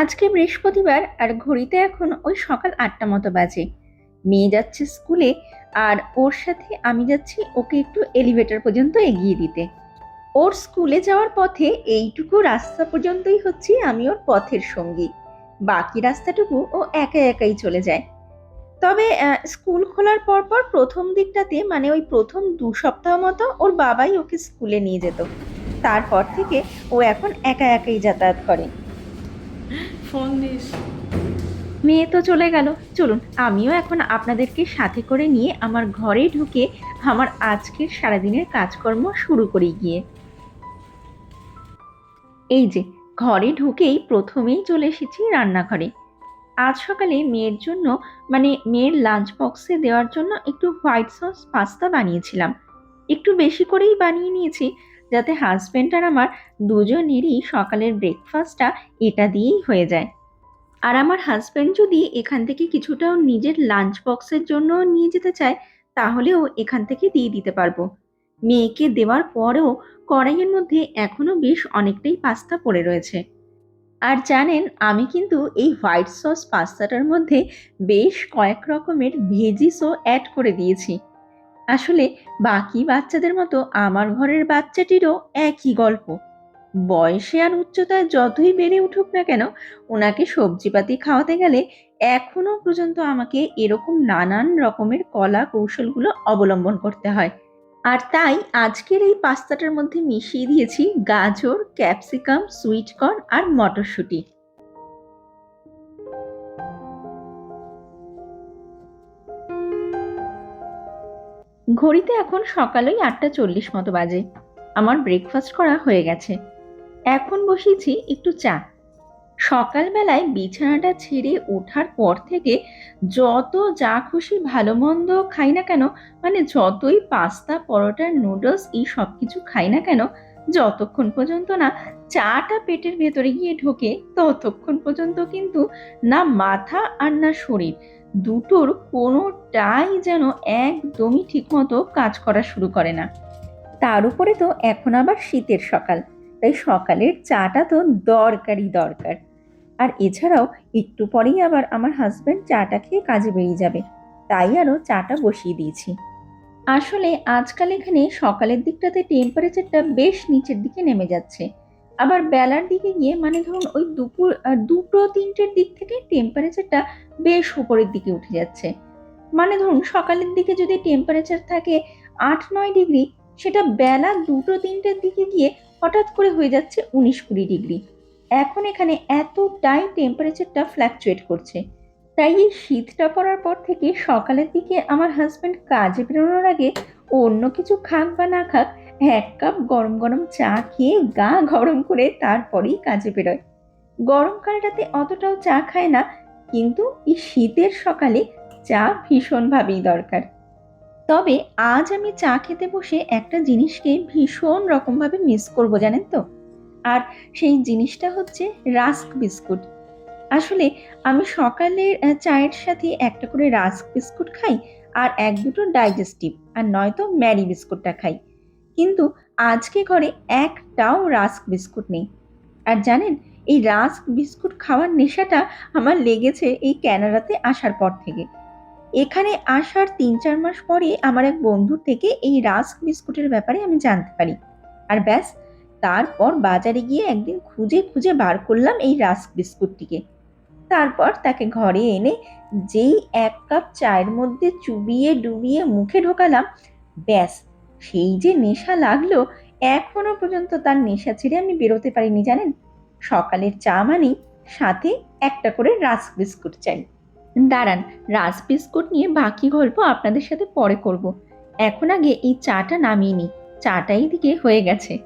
আজকে বৃহস্পতিবার আর ঘড়িতে এখন ওই সকাল আটটা মতো বাজে। মেয়ে যাচ্ছে স্কুলে আর ওর সাথে আমি যাচ্ছি ওকে একটু এলিভেটর পর্যন্ত এগিয়ে দিতে। ওর স্কুলে যাওয়ার পথে এইটুকু রাস্তা পর্যন্তই হচ্ছি আমি ওর পথের সঙ্গী। বাকি রাস্তাটুকু ও একা একাই চলে যায়। তবে স্কুল খোলার পর পর প্রথম দিকটাতে মানে ওই প্রথম দু সপ্তাহ মতো ওর বাবাই ওকে স্কুলে নিয়ে যেত। তারপর থেকে ও এখন একা একাই যাতায়াত করে। ফোন দিস। মেয়ে তো চলে গেল। চলুন, আমিও এখন আপনাদেরকে সাথে করে নিয়ে আমার ঘরে ঢুকে আমার আজকের সারাদিনের কাজকর্ম শুরু করি গিয়ে। এই যে, ঘরে ঢুকেই প্রথমেই চলে এসেছি রান্নাঘরে। আজ সকালে মেয়ের জন্য মানে মেয়ের লাঞ্চ বক্সে দেওয়ার জন্য একটু হোয়াইট সস পাস্তা বানিয়েছিলাম। একটু বেশি করেই বানিয়ে নিয়েছি যাতে হাজব্যান্ড আর আমার দুজনেরই সকালের ব্রেকফাস্টটা এটা দিয়েই হয়ে যায়। আর আমার হাজব্যান্ড যদি এখান থেকে কিছুটাও নিজের লাঞ্চ বক্সের জন্য নিয়ে যেতে চায় তাহলেও এখান থেকে দিয়ে দিতে পারব। মেয়েকে দেওয়ার পরেও কড়াইয়ের মধ্যে এখনও বেশ অনেকটাই পাস্তা পড়ে রয়েছে। আর জানেন, আমি কিন্তু এই হোয়াইট সস পাস্তাটার মধ্যে বেশ কয়েক রকমের ভেজিসও অ্যাড করে দিয়েছি। আসলে বাকি বাচ্চাদের মতো আমার ঘরের বাচ্চাটিরও একই গল্প। বয়সে আর উচ্চতায় যতই বেড়ে উঠুক না কেন, ওনাকে সবজিপাতি খাওয়াতে গেলে এখনও পর্যন্ত আমাকে এরকম নানান রকমের কলা কৌশলগুলো অবলম্বন করতে হয়। আর তাই আজকের এই পাস্তাটার মধ্যে মিশিয়ে দিয়েছি গাজর, ক্যাপসিকাম সুইট কর্ন আর মটরশুঁটি। ঘড়িতে এখন সকালেই আটটা চল্লিশ মতো বাজে। আমার ব্রেকফাস্ট করা হয়ে গেছে। এখন বসিয়েছি একটু চা। সকালবেলায় বিছানাটা ছেড়ে ওঠার পর থেকে যত যা খুশি ভালো মন্দ খাই না কেন মানে যতই পাস্তা, পরোটা নুডলস এই সব কিছু খাই না কেন, যতক্ষণ পর্যন্ত না চাটা পেটের ভেতরে গিয়ে ঢোকে, ততক্ষণ পর্যন্ত কিন্তু না মাথা আর না শরীর। দুটোর কোনোটাই যেন একদমই ঠিকমতো কাজ করা শুরু করে না। তার উপরে তো এখন আবার শীতের সকাল, তাই সকালের চাটা তো দরকারই দরকার। আর এছাড়াও একটু পরেই আবার আমার হাজব্যান্ড চাটা খেয়ে কাজে বেরিয়ে যাবে, তাই আরও চাটা বসিয়ে দিয়েছি। আসলে আজকাল এখানে সকালের দিকটাতে টেম্পারেচারটা বেশ নিচের দিকে নেমে যাচ্ছে। আবার বেলার দিকে গিয়ে মানে ধরুন ওই দুপুর দুটো তিনটের দিক থেকে টেম্পারেচারটা বেশ উপরের দিকে উঠে যাচ্ছে। মানে ধরুন সকালের দিকে যদি টেম্পারেচার থাকে আট নয় ডিগ্রি, সেটা বেলা দুটো তিনটের দিকে গিয়ে হঠাৎ করে হয়ে যাচ্ছে উনিশ কুড়ি ডিগ্রি। এখন এখানে এতটাই টেম্পারেচারটা ফ্ল্যাকচুয়েট করছে। তাই এই শীতটা পড়ার পর থেকে সকালের দিকে আমার হাজব্যান্ড কাজে বেরোনোর আগে অন্য কিছু খাক বা না খাক এক কাপ গরম গরম চা খেয়ে গা গরম করে তারপরেই কাজে বেরোয়। গরমকালটাতে অতটাও চা খায় না, কিন্তু এই শীতের সকালে চা ভীষণভাবেই দরকার। তবে আজ আমি চা খেতে বসে একটা জিনিসকে ভীষণ রকমভাবে মিস করব, জানেন তো? আর সেই জিনিসটা হচ্ছে রাস্ক বিস্কুট। আসলে আমি সকালের চায়ের সাথে একটা করে রাস্ক বিস্কুট খাই আর এক দুটো ডাইজেস্টিভ আর নয়তো ম্যারি বিস্কুটটা খাই। কিন্তু আজকে ঘরে একটাও রাস্ক বিস্কুট নেই। আর জানেন, এই রাস্ক বিস্কুট খাওয়ার নেশাটা আমার লেগেছে এই ক্যানাডাতে আসার পর থেকে। এখানে আসার তিন চার মাস পরে আমার এক বন্ধুর থেকে এই রাস্ক বিস্কুটের ব্যাপারে আমি জানতে পারি। আর ব্যাস, তারপর বাজারে গিয়ে একদিন খুঁজে খুঁজে বার করলাম এই রাস্ক বিস্কুটটিকে। তারপর তাকে ঘরে এনে যেই এক কাপ চায়ের মধ্যে চুবিয়ে ডুবিয়ে মুখে ঢোকালাম, ব্যাস সেই যে নেশা লাগল, এখনও পর্যন্ত তার নেশা ছেড়ে আমি বেরোতে পারিনি, জানেন? সকালের চা মানেই সাথে একটা করে রাস বিস্কুট চাই। দাঁড়ান, রাস বিস্কুট নিয়ে বাকি গল্প আপনাদের সাথে পরে করব। এখন আগে এই চাটা নামিয়ে নিই। চাটাই দিকে হয়ে গেছে।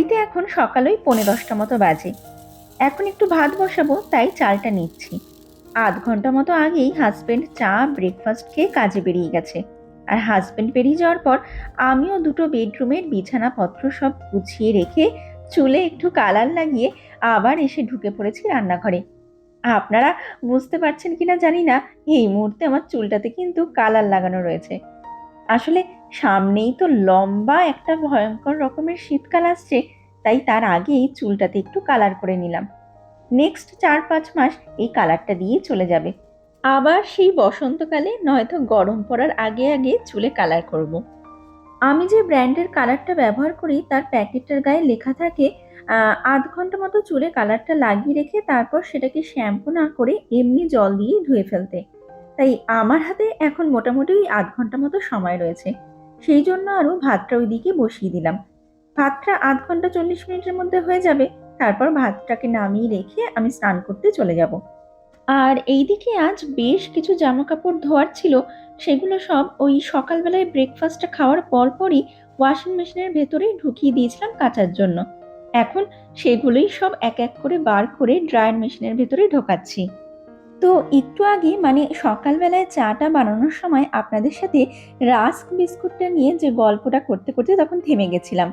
ঘড়িতে এখন সকাল ওই পৌনে দশটা মতো বাজে। এখন একটু ভাত বসাবো, তাই চালটা নিচ্ছি। আধ ঘণ্টা মতো আগেই হাজবেন্ড চা ব্রেকফাস্ট খেয়ে কাজে বেরিয়ে গেছে। আর হাজবেন্ড বেরিয়ে যাওয়ার পর আমিও দুটো বেডরুমের বিছানাপত্র সব গুছিয়ে রেখে চুলে একটু কালার লাগিয়ে আবার এসে ঢুকে পড়েছি রান্নাঘরে। আপনারা বুঝতে পারছেন কিনা জানি না, এই মুহূর্তে আমার চুলটাতে কিন্তু কালার লাগানো রয়েছে। আসলে সামনেই তো লম্বা একটা ভয়ঙ্কর রকমের শীতকাল আসছে, তাই তার আগেই চুলটাতে একটু কালার করে নিলাম। নেক্সট চার পাঁচ মাস এই কালারটা দিয়ে চলে যাবে। আবার সেই বসন্তকালে নয়তো গরম পড়ার আগে আগে চুলে কালার করব। আমি যে ব্র্যান্ডের কালারটা ব্যবহার করি, তার প্যাকেটটার গায়ে লেখা থাকে আধ ঘণ্টা মতো চুলে কালারটা লাগিয়ে রেখে তারপর সেটাকে শ্যাম্পু না করে এমনি জল দিয়ে ধুয়ে ফেলতে। তাই আমার হাতে এখন মোটামুটি আধ ঘণ্টা মতো সময় রয়েছে। সেই জন্য আরও ভাতটা ওইদিকে বসিয়ে দিলাম। ভাতটা আধ ঘণ্টা চল্লিশ মিনিটের মধ্যে হয়ে যাবে, তারপর ভাতটাকে নামিয়ে রেখে আমি স্নান করতে চলে যাব। আর এইদিকে আজ বেশ কিছু জামা কাপড় ধোয়ার ছিল, সেগুলো সব ওই সকালবেলায় ব্রেকফাস্টটা খাওয়ার পরপরই ওয়াশিং মেশিনের ভেতরে ঢুকিয়ে দিয়েছিলাম কাচার জন্য। এখন সেগুলোই সব এক এক করে বার করে ড্রায়ার মেশিনের ভেতরে ঢোকাচ্ছি। তো একটু আগে মানে সকালবেলায় চাটা বানানোর সময় আপনাদের সাথে রাস্ক বিস্কুটটা নিয়ে যে গল্পটা করতে করতে তখন থেমে গেছিলাম।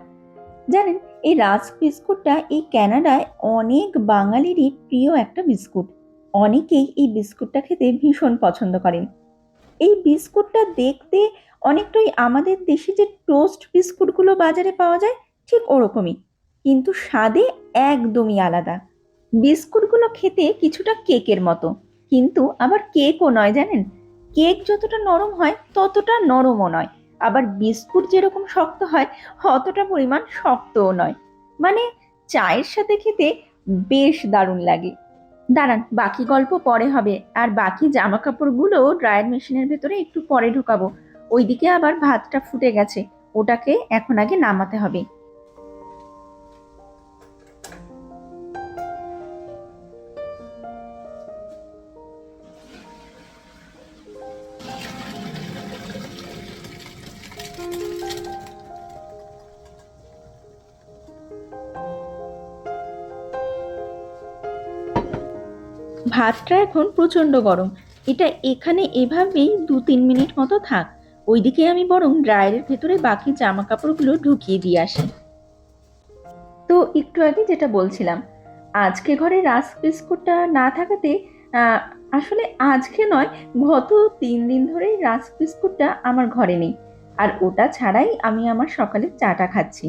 জানেন, এই রাস্ক বিস্কুটটা এই ক্যানাডায় অনেক বাঙালিরই প্রিয় একটা বিস্কুট। অনেকেই এই বিস্কুটটা খেতে ভীষণ পছন্দ করেন। এই বিস্কুটটা দেখতে অনেকটাই আমাদের দেশে যে টোস্ট বিস্কুটগুলো বাজারে পাওয়া যায়, ঠিক ওরকমই। কিন্তু স্বাদে একদমই আলাদা। বিস্কুটগুলো খেতে কিছুটা কেকের মতো। কিন্তু আবার কেকও নয়, জানেন? কেক যতটা নরম হয়, ততটা নরমও নয়। আবার বিস্কুট যেরকম শক্ত হয়, অতটা পরিমাণ শক্তও নয়। মানে চায়ের সাথে খেতে বেশ দারুণ লাগে। দাঁড়ান, বাকি গল্প পরে হবে। আর বাকি জামা কাপড়গুলো ড্রায়ার মেশিনের ভেতরে একটু পরে ঢোকাবো। ওইদিকে আবার ভাতটা ফুটে গেছে। ওটাকে এখন আগে নামাতে হবে। ভাতটা এখন প্রচণ্ড গরম। এটা এখানে এভাবেই দু তিন মিনিট মতো থাক। ওইদিকে আমি বরং ড্রায়ারের ভেতরে বাকি জামা কাপড়গুলো ঢুকিয়ে দিয়ে আসি। তো একটু আগে যেটা বলছিলাম, আজকে ঘরে রাস্ক বিস্কুটটা না থাকাতে আসলে আজকে নয়, গত তিন দিন ধরেই রাস্ক বিস্কুটটা আমার ঘরে নেই। আর ওটা ছাড়াই আমি আমার সকালের চাটা খাচ্ছি।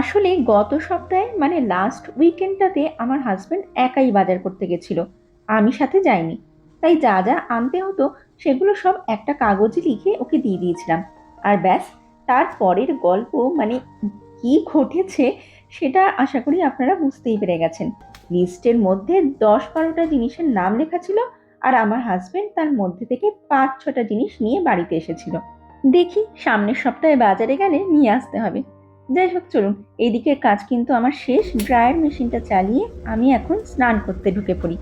আসলে গত সপ্তাহে মানে লাস্ট উইকেন্ডটাতে আমার হাজব্যান্ড একাই বাজার করতে গেছিল। আমি সাথে যাইনি। তাই যা যা আনতে হতো, সেগুলো সব একটা কাগজে লিখে ওকে দিয়ে দিয়েছিলাম। আর ব্যাস, তার পরের গল্প মানে কি ঘটেছে, সেটা আশা করি আপনারা বুঝতেই পেরে গেছেন। লিস্টের মধ্যে দশ বারোটা জিনিসের নাম লেখা ছিল আর আমার হাজবেন্ড তার মধ্যে থেকে পাঁচ ছটা জিনিস নিয়ে বাড়িতে এসেছিল। দেখি সামনের সপ্তাহে বাজারে গেলে নিয়ে আসতে হবে। যাই হোক, চলুন এদিকের কাজ কিন্তু আমার শেষ। ড্রায়ার মেশিনটা চালিয়ে আমি এখন স্নান করতে ঢুকে পড়ি।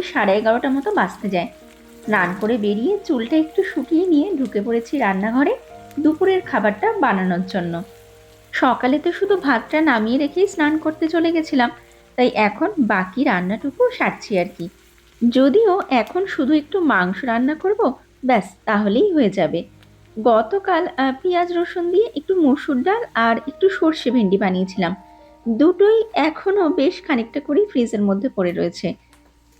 ওই সাড়ে এগারোটা মতো বাজতে যায়। স্নান করে বেরিয়ে চুলটা একটু শুকিয়ে নিয়ে ঢুকে পড়েছি রান্নাঘরে দুপুরের খাবারটা বানানোর জন্য। সকালে তো শুধু ভাতটা নামিয়ে রেখেই স্নান করতে চলে গেছিলাম, তাই এখন বাকি রান্নাটুকু সারছি আর কি। যদিও এখন শুধু একটু মাংস রান্না করব, ব্যাস তাহলেই হয়ে যাবে। গতকাল পেঁয়াজ রসুন দিয়ে একটু মসুর ডাল আর একটু সর্ষে ভেন্ডি বানিয়েছিলাম। দুটোই এখনও বেশ খানিকটা করেই ফ্রিজের মধ্যে পড়ে রয়েছে।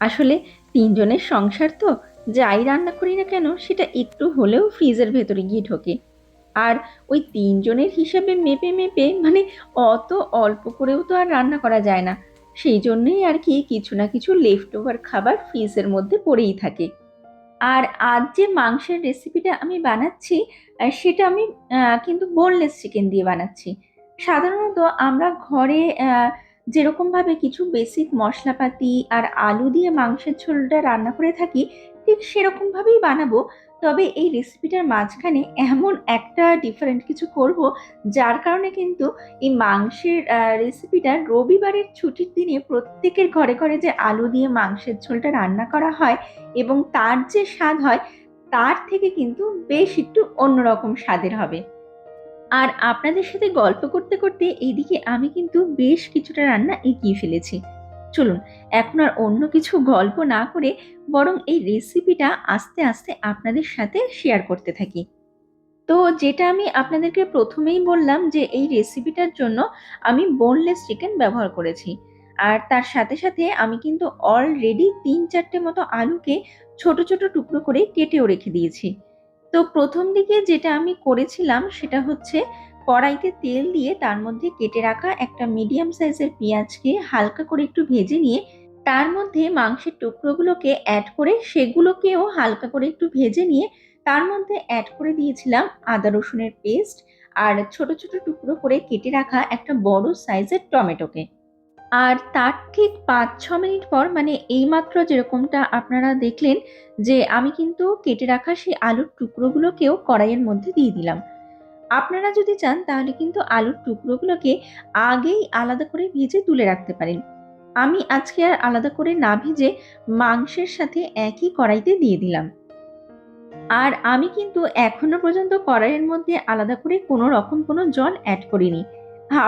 আসলে তিনজনের সংসার তো, যাই রান্না করি না কেন, সেটা একটু হলেও ফ্রিজের ভেতরে গিয়ে ঢোকে। আর ওই তিনজনের হিসাবে মেপে মেপে মানে অত অল্প করেও তো আর রান্না করা যায় না। সেই জন্যই আর কি কিছু না কিছু লেফট ওভার খাবার ফ্রিজের মধ্যে পড়েই থাকে। আর আজ যে মাংসের রেসিপিটা আমি বানাচ্ছি সেটা আমি কিন্তু বোনলেস চিকেন দিয়ে বানাচ্ছি। সাধারণত আমরা ঘরে যেরকমভাবে কিছু বেসিক মশলাপাতি আর আলু দিয়ে মাংসের ঝোলটা রান্না করে থাকি, ঠিক সেরকমভাবেই বানাবো। তবে এই রেসিপিটার মাঝখানে এমন একটা ডিফারেন্ট কিছু করব, যার কারণে কিন্তু এই মাংসের রেসিপিটা রবিবারের ছুটির দিনে প্রত্যেকের ঘরে ঘরে যে আলু দিয়ে মাংসের ঝোলটা রান্না করা হয় এবং তার যে স্বাদ হয়, তার থেকে কিন্তু বেশ একটু অন্যরকম স্বাদের হবে। আর আপনাদের সাথে গল্প করতে করতে এইদিকে আমি কিন্তু বেশ কিছুটা রান্না এগিয়ে ফেলেছি। চলুন, এখন আর অন্য কিছু গল্প না করে বরং এই রেসিপিটা আস্তে আস্তে আপনাদের সাথে শেয়ার করতে থাকি। তো যেটা আমি আপনাদেরকে প্রথমেই বললাম যে এই রেসিপিটার জন্য আমি বোনলেস চিকেন ব্যবহার করেছি। আর তার সাথে সাথে আমি কিন্তু অলরেডি তিন চারটে মতো আলুকে ছোট ছোট টুকরো করে কেটেও রেখে দিয়েছি। তো প্রথম দিকে যেটা আমি করেছিলাম সেটা হচ্ছে কড়াইতে তেল দিয়ে তার মধ্যে কেটে রাখা একটা মিডিয়াম সাইজের পেঁয়াজকে হালকা করে একটু ভেজে নিয়ে তার মধ্যে মাংসের টুকরোগুলোকে অ্যাড করে সেগুলোকেও হালকা করে একটু ভেজে নিয়ে তার মধ্যে অ্যাড করে দিয়েছিলাম আদা রসুনের পেস্ট আর ছোট ছোট টুকরো করে কেটে রাখা একটা বড় সাইজের টমেটোকে। আর তার ঠিক পাঁচ ছ মিনিট পর মানে এইমাত্র যেরকমটা আপনারা দেখলেন যে আমি কিন্তু কেটে রাখা সেই আলুর টুকরোগুলোকেও কড়াইয়ের মধ্যে দিয়ে দিলাম। আপনারা যদি চান তাহলে কিন্তু আলুর টুকরোগুলোকে আগেই আলাদা করে ভেজে তুলে রাখতে পারেন। আমি আজকে আর আলাদা করে না ভেজে মাংসের সাথে একই কড়াইতে দিয়ে দিলাম। আর আমি কিন্তু এখনও পর্যন্ত কড়াইয়ের মধ্যে আলাদা করে কোনো রকম কোনো জল অ্যাড করিনি।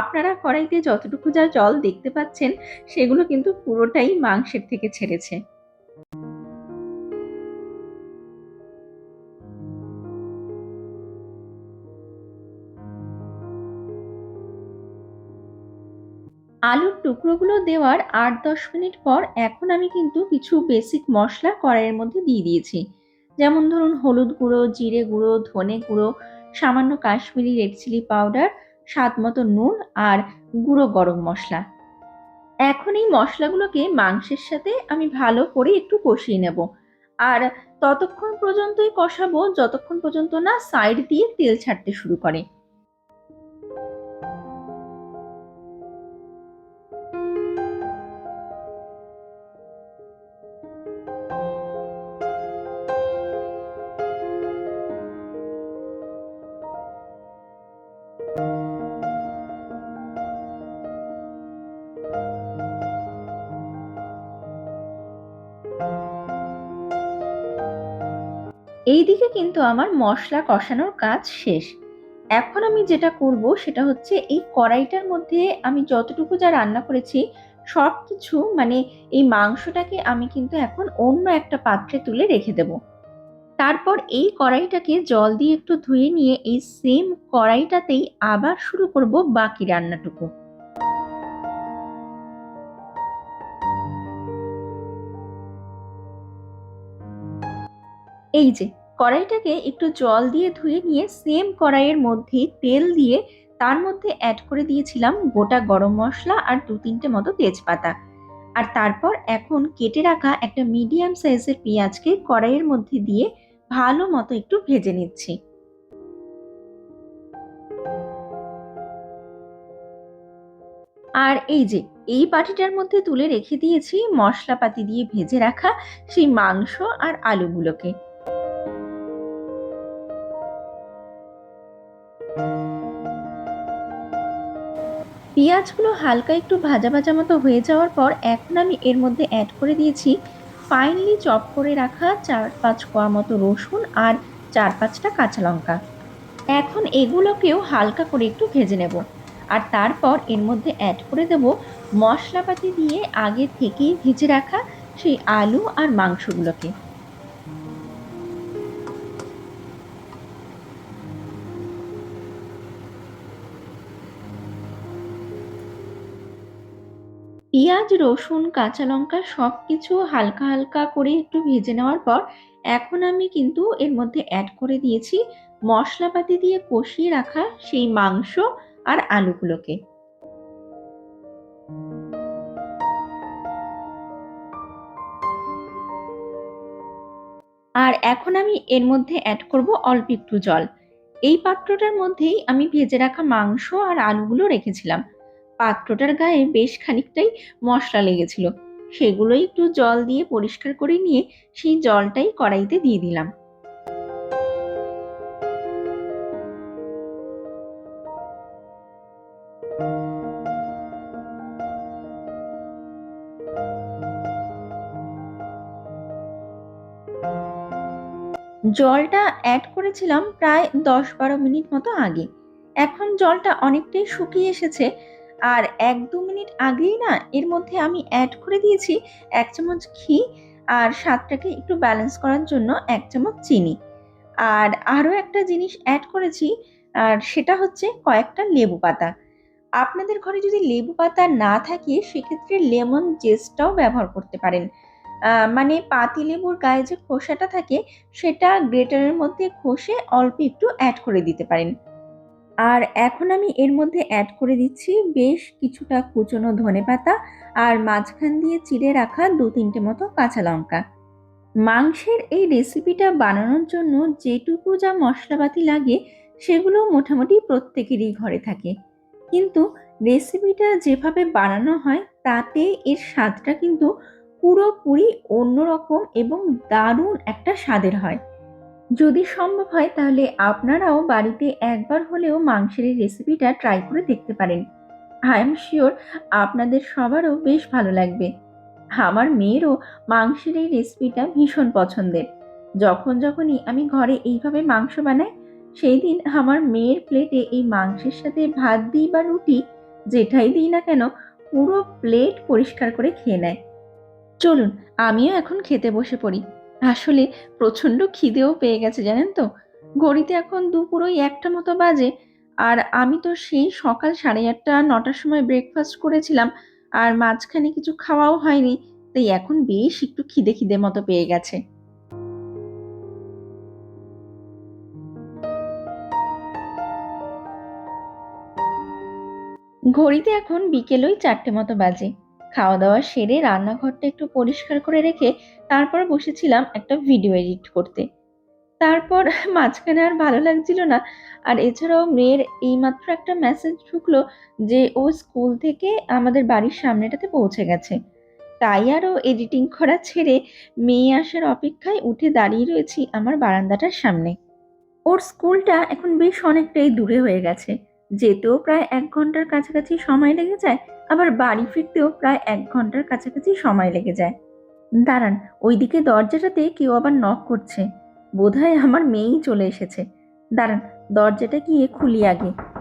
আপনারা কড়াইতে যতটুকু যা জল দেখতে পাচ্ছেন, সেগুলো কিন্তু পুরোটাই মাংসের থেকে ছেড়েছে। আলুর টুকরোগুলো দেওয়ার আট দশ মিনিট পর এখন আমি কিন্তু কিছু বেসিক মশলা কড়াইয়ের মধ্যে দিয়ে দিয়েছি। যেমন ধরুন হলুদ গুঁড়ো, জিরে গুঁড়ো, ধনে গুঁড়ো, সামান্য কাশ্মীরি রেড চিলি পাউডার স্বাদ মতো নুন আর গুঁড়ো গরম মশলা। এখন এই মশলাগুলোকে মাংসের সাথে আমি ভালো করে একটু কষিয়ে নেব। আর ততক্ষণ পর্যন্তই কষাবো, যতক্ষণ পর্যন্ত না সাইড দিয়ে তেল ছাড়তে শুরু করে। এইদিকে কিন্তু আমার মশলা কষানোর কাজ শেষ। এখন আমি যেটা করব সেটা হচ্ছে এই কড়াইটার মধ্যে আমি যতটুকু যা রান্না করেছি সব কিছু মানে এই মাংসটাকে আমি কিন্তু এখন অন্য একটা পাত্রে তুলে রেখে দেব। তারপর এই কড়াইটাকে জল দিয়ে একটু ধুয়ে নিয়ে এই সেম কড়াইটাতেই আবার শুরু করব বাকি রান্নাটুকু। এই যে কড়াইটাকে একটু জল দিয়ে ধুয়ে নিয়ে সেম কড়াইয়ের মধ্যে তেল দিয়ে তার মধ্যে অ্যাড করে দিয়েছিলাম গোটা গরম মশলা আর দু তিনটে মতো তেজপাতা। আর তারপর এখন কেটে রাখা একটা মিডিয়াম সাইজের পেঁয়াজকে কড়াইয়ের মধ্যে দিয়ে ভালো মতো একটু ভেজে নিচ্ছি। আর এই যে, এই বাটিটার মধ্যে তুলে রেখে দিয়েছি মশলাপাতি দিয়ে ভেজে রাখা সেই মাংস আর আলুগুলোকে। পেঁয়াজগুলো হালকা একটু ভাজা ভাজা মতো হয়ে যাওয়ার পর এখন আমি এর মধ্যে অ্যাড করে দিয়েছি ফাইনলি চপ করে রাখা চার পাঁচ কোয়া মতো রসুন আর চার পাঁচটা কাঁচা লঙ্কা। এখন এগুলোকেও হালকা করে একটু ভেজে নেব। আর তারপর এর মধ্যে অ্যাড করে দেব মশলাপাতি দিয়ে আগে থেকেই ভেজে রাখা সেই আলু আর মাংসগুলোকে। পেঁয়াজ, রসুন, কাঁচা লঙ্কা সব কিছু হালকা হালকা করে একটু ভেজে নেওয়ার পর এখন আমি কিন্তু এর মধ্যে অ্যাড করে দিয়েছি মশলাপাতি দিয়ে কষিয়ে রাখা সেই মাংস আর আলুগুলোকে। আর এখন আমি এর মধ্যে অ্যাড করব অল্প একটু জল। এই পাত্রটার মধ্যেই আমি ভেজে রাখা মাংস আর আলুগুলো রেখেছিলাম। পাত্রটার গায়ে বেশ খানিকটাই মশলা লেগেছিল। সেগুলোই একটু জল দিয়ে পরিষ্কার করে নিয়ে সেই জলটাই কড়াইতে দিয়ে দিলাম। জলটা অ্যাড করেছিলাম প্রায় দশ বারো মিনিট মতো আগে। এখন জলটা অনেকটাই শুকিয়ে এসেছে আর এক দু মিনিট আগেই না এর মধ্যে আমি অ্যাড করে দিয়েছি এক চামচ ঘি আর স্বাদটাকে একটু ব্যালেন্স করার জন্য এক চামচ চিনি। আর আরও একটা জিনিস অ্যাড করেছি, আর সেটা হচ্ছে কয়েকটা লেবু পাতা। আপনাদের ঘরে যদি লেবু পাতা না থাকে, সেক্ষেত্রে লেমন জেস্টটাও ব্যবহার করতে পারেন। মানে পাতি লেবুর গায়ে যে খোসাটা থাকে, সেটা গ্রেটারের মধ্যে ঘষে অল্প একটু অ্যাড করে দিতে পারেন। আর এখন আমি এর মধ্যে অ্যাড করে দিচ্ছি বেশ কিছুটা কুচনো ধনেপাতা আর মাঝখান দিয়ে চিড়ে রাখা দু তিনটে মতো কাঁচা লঙ্কা। মাংসের এই রেসিপিটা বানানোর জন্য যেটুকু যা মশলাপাতি লাগে সেগুলো মোটামুটি প্রত্যেকেরই ঘরে থাকে। কিন্তু রেসিপিটা যেভাবে বানানো হয় তাতে এর স্বাদটা কিন্তু পুরোপুরি অন্যরকম এবং দারুণ একটা স্বাদের হয়। যদি সম্ভব হয়, তাহলে আপনারাও বাড়িতে একবার হলেও মাংসের এই রেসিপিটা ট্রাই করে দেখতে পারেন। আই এম শিওর আপনাদের সবারও বেশ ভালো লাগবে। আমার মেয়েরও মাংসের এই রেসিপিটা ভীষণ পছন্দের। যখন যখনই আমি ঘরে এইভাবে মাংস বানাই, সেই দিন আমার মেয়ের প্লেটে এই মাংসের সাথে ভাত দিই বা রুটি, যেটাই দিই না কেন, পুরো প্লেট পরিষ্কার করে খেয়ে নেয়। চলুন, আমিও এখন খেতে বসে পড়ি। আসলে প্রচণ্ড খিদেও পেয়ে গেছে, জানেন তো? ঘড়িতে এখন দুপুর ওই একটা মতো বাজে, আর আমি তো সেই সকাল সাড়ে আটটা, নটার সময় ব্রেকফাস্ট করেছিলাম, আর মাঝখানে কিছু খাওয়াও হয়নি, তাই এখন বেশ একটু খিদে খিদে মতো পেয়ে গেছে। ঘড়িতে এখন বিকেল ওই চারটে মতো বাজে। খাওয়া দাওয়া সেরে রান্নাঘরটা একটু পরিষ্কার করে রেখে তারপর বসেছিলাম একটা ভিডিও এডিট করতে। তারপর মাঝখানে আর ভালো লাগছিল না। আর এছাড়াও মেয়ের এইমাত্র একটা মেসেজ ঢুকলো যে, ও স্কুল থেকে আমাদের বাড়ির সামনেটাতে পৌঁছে গেছে। তাই আরও এডিটিং করা ছেড়ে মেয়ে আসার অপেক্ষায় উঠে দাঁড়িয়ে রয়েছি আমার বারান্দাটার সামনে। ওর স্কুলটা এখন বেশ অনেকটাই দূরে হয়ে গেছে। যেতেও প্রায় এক ঘণ্টার কাছাকাছি সময় লেগে যায়, আবার বাড়ি ফিরতেও প্রায় এক ঘণ্টার কাছাকাছি সময় লেগে যায়। দাঁড়ান, ওইদিকে দরজাটাতে কেউ আবার নক করছে। বোধহয় আমার মেয়েই চলে এসেছে। দাঁড়ান, দরজাটা গিয়ে খুলি আগে।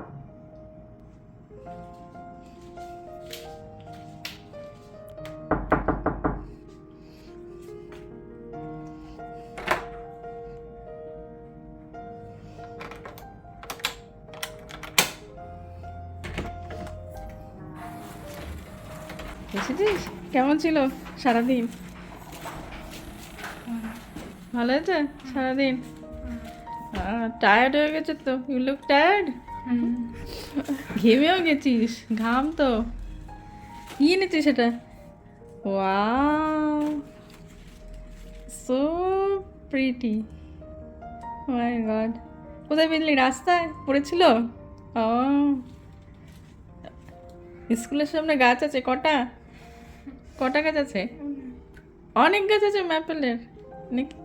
কেমন ছিল সারাদিন? ভালো আছে সারাদিন? টায়ার্ড হয়ে গেছে তো। ইউ লুক টায়ার্ড ঘেমেও গেছিস? ঘাম তো। কি এনেছিস সেটা? Wow so pretty my god কোথায় পেলি রাস্তায়? পড়েছিল? ও স্কুলের সামনে গাছ আছে, কটা? কটা গাছ আছে? অনেক গাছ আছে ম্যাপেলের। নাকি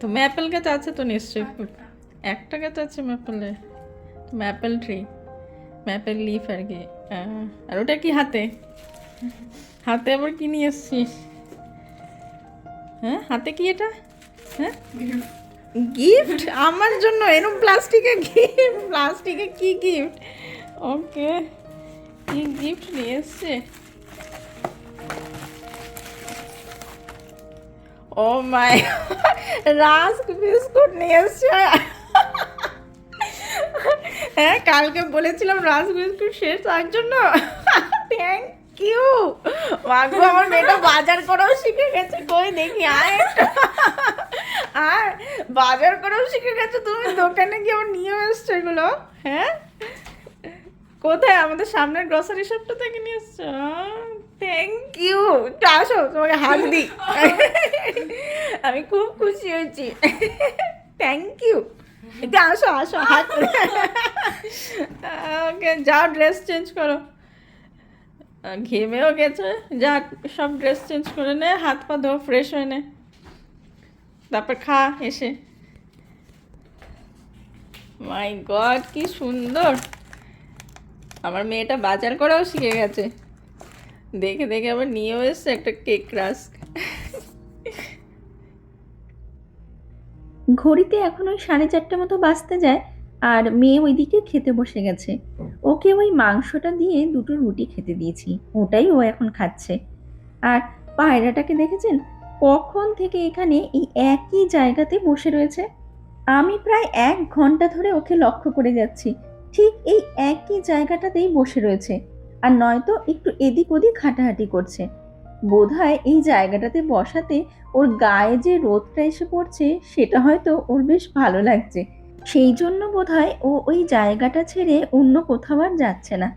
তো ম্যাপেল গাছ আছে তো নিশ্চয়ই। একটা গাছ আছে ম্যাপেলের। ম্যাপেল ট্রি ম্যাপেল লিফ আর কি। আর ওটা কি হাতে? হাতে আবার কি নিয়ে এসছিস? হ্যাঁ হাতে কি এটা? হ্যাঁ? গিফট আমার জন্য? এরকম প্লাস্টিকের গিফট প্লাস্টিকে কি গিফট ওকে কি গিফট নিয়ে এসছে ও মাই রাস্ক বিস্কুট নিয়ে এসছে হ্যাঁ কালকে বলেছিলাম রাস্ক বিস্কুট শেষ তার জন্য থ্যাংক ইউ মাগু আমার মেয়েটা বাজার করাও শিখে গেছে কই দেখি আয় আর বাজার করাও শিখে গেছে তুমি দোকানে গিয়ে নিয়ে এসছো এগুলো হ্যাঁ কোথায়? আমাদের সামনের গ্রসারি শপটা থেকে নিয়ে এসছো? থ্যাংক ইউ আসো, তোমাকে হাত দিই। আমি খুব খুশি হয়েছি। থ্যাংক ইউ এটা আসো আসো হাত ওকে যাও ড্রেস চেঞ্জ করো। ঘেমেও গেছে। যা, সব ড্রেস চেঞ্জ করে নে, হাত পা ধো ফ্রেশ হয়ে নে। তারপর খা, এসে। মাই গড কি সুন্দর। আমার মেয়েটা বাজার করাও শিখে গেছে। দেখে দেখে আবার নিয়েও এসছে একটা কেক রাস্ক। ঘড়িতে এখন ওই সাড়ে চারটে মতো বাঁচতে যায়, আর মেয়ে ওইদিকে খেতে বসে গেছে। ওকে ওই মাংসটা দিয়ে দুটো রুটি খেতে দিয়েছি, ওটাই ও এখন খাচ্ছে। আর পায়রাটাকে দেখেছেন? কখন থেকে এখানে এই একই জায়গাতে বসে রয়েছে? আমি প্রায় এক ঘণ্টা ধরে ওকে লক্ষ্য করে যাচ্ছি। ঠিক এই একই জায়গাটাতেই বসে রয়েছে। আর নয়তো একটু এদিক ওদিক হাঁটাহাঁটি করছে। বোধহয় এই জায়গাটাতে বসাতে ওর গায়ে যে রোদটা এসে পড়ছে, সেটা হয়তো ওর বেশ ভালো লাগছে। সেই জন্য বোধহয় ও ওই জায়গাটা ছেড়ে অন্য কোথাও আর যাচ্ছে না।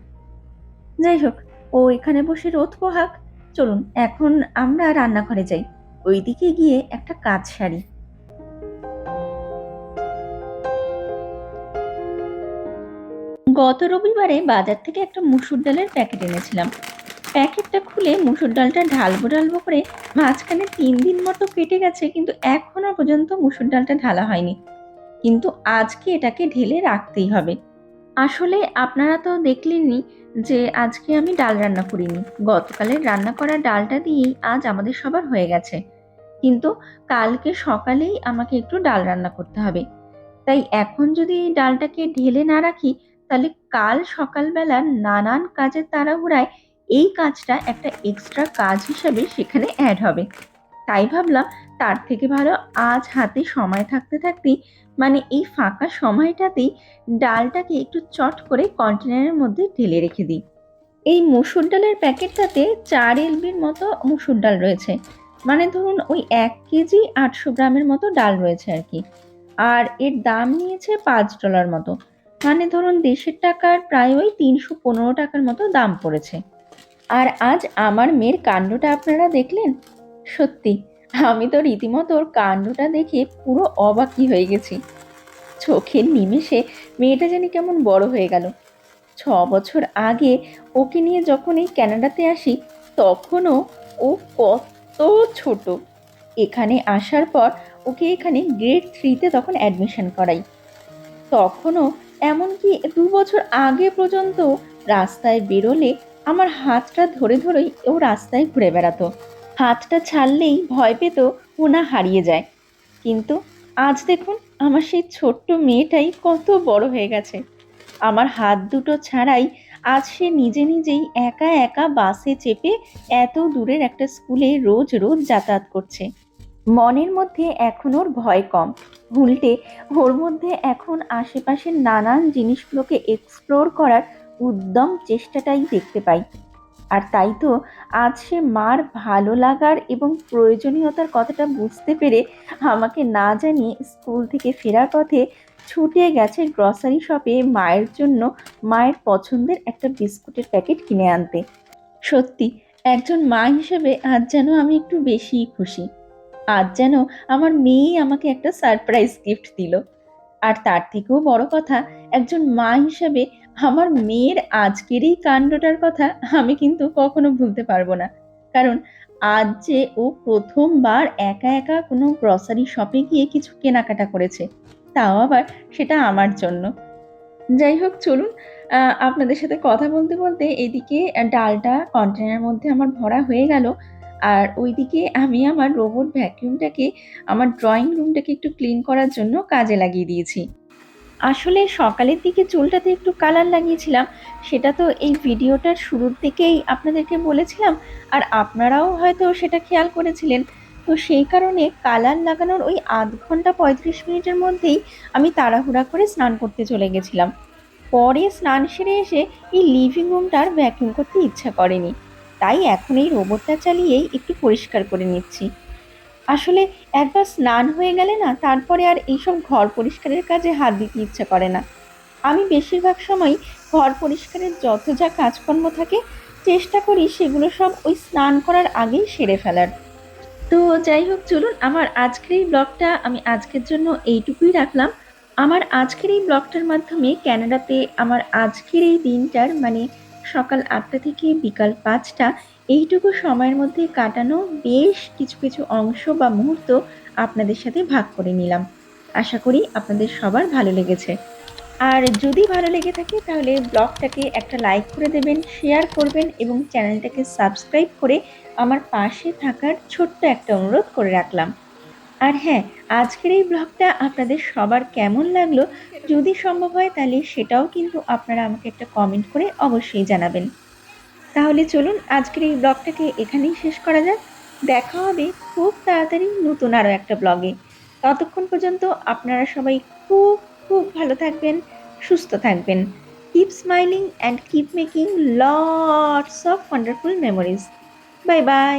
যাই হোক, ও এখানে বসে রোদ পোহাক। চলুন, এখন আমরা রান্নাঘরে যাই। ওইদিকে গিয়ে একটা কাজ সারি। গত রবিবারে বাজার থেকে একটা মুসুর ডালের প্যাকেট এনেছিলাম। প্যাকেটটা খুলে মুসুর ডালটা ঢালবো ঢালবো করে মাঝখানে তিন দিন মতো কেটে গেছে, কিন্তু এখনও পর্যন্ত মুসুর ডালটা ঢালা হয়নি। কিন্তু আজকে এটাকে ঢেলে রাখতেই হবে। আসলে আপনারা তো দেখলেনই যে আজকে আমি ডাল রান্না করিনি। গতকালের রান্না করা ডালটা দিয়েই আজ আমাদের সবার হয়ে গেছে। কিন্তু কালকে সকালেই আমাকে একটু ডাল রান্না করতে হবে। তাই এখন যদি ডালটাকে ঢেলে না রাখি তাহলে কাল সকালবেলা নানান কাজের তাড়াহুড়ায় এই কাজটা একটা এক্সট্রা কাজ হিসেবে সেখানে অ্যাড হবে। তাই ভাবলাম তার থেকে ভালো আজ হাতে সময় থাকতে থাকতেই মানে এই ফাঁকা সময়টাতেই ডালটাকে একটু চট করে কন্টেনারের মধ্যে ঢেলে রেখে দিই। এই মুসুর ডালের প্যাকেটটাতে চার এলবির মতো মুসুর ডাল রয়েছে। মানে ধরুন ওই এক কেজি আটশো গ্রামের মতো ডাল রয়েছে আর কি। আর এর দাম নিয়েছে পাঁচ ডলার মতো। মানে ধরুন দেশের টাকার প্রায় ওই তিনশো পনেরো টাকার মতো দাম পড়েছে। আর আজ আমার মেয়ের কাণ্ডটা আপনারা দেখলেন? সত্যি, আমি তো রীতিমতো ওর কাণ্ডটা দেখে পুরো অবাকই হয়ে গেছি। চোখের নিমেষে মেয়েটা জানি কেমন বড় হয়ে গেল। ছ বছর আগে ওকে নিয়ে যখন এই ক্যানাডাতে আসি, তখনও ও কত ছোট। এখানে আসার পর ওকে এখানে গ্রেড থ্রিতে তখন অ্যাডমিশন করাই। তখনও এমনকি দু বছর আগে পর্যন্ত রাস্তায় বেরোলে আমার হাতটা ধরে ধরেই ও রাস্তায় ঘুরে বেড়াতো। হাতটা ছাড়লেই ভয় পেত ও না হারিয়ে যায়। কিন্তু আজ দেখুন আমার সেই ছোট্ট মেয়েটাই কত বড় হয়ে গেছে। আমার হাত দুটো ছাড়াই আজ সে নিজে নিজেই একা একা বাসে চেপে এত দূরের একটা স্কুলে রোজ রোজ যাতায়াত করছে। মনের মধ্যে এখন ওর ভয় কম। উল্টে ওর মধ্যে এখন আশেপাশের নানান জিনিসগুলোকে এক্সপ্লোর করার উদ্যম চেষ্টাটাই দেখতে পাই। আর তাই তো আজ সে মার ভালো লাগার এবং প্রয়োজনীয়তার কথাটা বুঝতে পেরে আমাকে না জানিয়ে স্কুল থেকে ফেরার পথে ছুটে গেছে গ্রসারি শপে মায়ের জন্য মায়ের পছন্দের একটা বিস্কুটের প্যাকেট কিনে আনতে। সত্যি, একজন মা হিসেবে আজ যেন আমি একটু বেশিই খুশি। আজ যেন আমার মেয়েই আমাকে একটা সারপ্রাইজ গিফট দিল। আর তার থেকেও বড় কথা, একজন মা হিসাবে আমার মেয়ের আজকের এই কাণ্ডটার কথা আমি কিন্তু কখনো ভুলতে পারব না। কারণ আজ যে ও প্রথমবার একা একা কোনো গ্রসারি শপে গিয়ে কিছু কেনাকাটা করেছে, তাও আবার সেটা আমার জন্য। যাই হোক, চলুন আপনাদের সাথে কথা বলতে বলতে এদিকে ডালটা কন্টেনারের মধ্যে আমার ভরা হয়ে গেল। আর ওইদিকে আমি আমার রোবট ভ্যাকিউমটাকে আমার ড্রয়িং রুমটাকে একটু ক্লিন করার জন্য কাজে লাগিয়ে দিয়েছি। আসলে সকালের দিকে চুলটাতে একটু কালার লাগিয়েছিলাম, সেটা তো এই ভিডিওটার শুরুর দিকেই আপনাদেরকে বলেছিলাম, আর আপনারাও হয়তো সেটা খেয়াল করেছিলেন। তো সেই কারণে কালার লাগানোর ওই আধ ঘণ্টা পঁয়ত্রিশ মিনিটের মধ্যেই আমি তাড়াহুড়া করে স্নান করতে চলে গেছিলাম। পরে স্নান সেরে এসে এই লিভিং রুমটার ভ্যাকিউম করতে ইচ্ছা করেনি। তাই এখন এই রোবটটা চালিয়েই একটু পরিষ্কার করে নিচ্ছি। আসলে একবার স্নান হয়ে গেলে না, তারপরে আর এইসব ঘর পরিষ্কারের কাজে হাত দিতে ইচ্ছা করে না। আমি বেশিরভাগ সময় ঘর পরিষ্কারের যত যা কাজকর্ম থাকে, চেষ্টা করি সেগুলো সব ওই স্নান করার আগেই সেরে ফেলার। তো যাই হোক, চলুন আমার আজকের এই ব্লগটা আমি আজকের জন্য এইটুকুই রাখলাম। আমার আজকের এই ব্লগটার মাধ্যমে ক্যানাডাতে আমার আজকের এই দিনটার মানে সকাল আটটা থেকে বিকাল পাঁচটা এইটুকু সময়ের মধ্যে কাটানো বেশ কিছু কিছু অংশ বা মুহূর্ত আপনাদের সাথে ভাগ করে নিলাম। আশা করি আপনাদের সবার ভালো লেগেছে। আর যদি ভালো লেগে থাকে তাহলে ব্লগটাকে একটা লাইক করে দেবেন, শেয়ার করবেন এবং চ্যানেলটাকে সাবস্ক্রাইব করে আমার পাশে থাকার ছোট্ট একটা অনুরোধ করে রাখলাম। আর হ্যাঁ আজকের এই ব্লগটা আপনাদের সবার কেমন লাগল? যদি সম্ভব হয় তাহলে সেটাও কিন্তু আপনারা আমাকে একটা কমেন্ট করে অবশ্যই জানাবেন। তাহলে চলুন আজকের এই ব্লগটাকে এখানেই শেষ করা যাক। দেখা হবে খুব তাড়াতাড়ি নতুন আরও একটা ব্লগে ততক্ষণ পর্যন্ত আপনারা সবাই খুব খুব ভালো থাকবেন, সুস্থ থাকবেন। Keep smiling and keep making lots of wonderful memories bye bye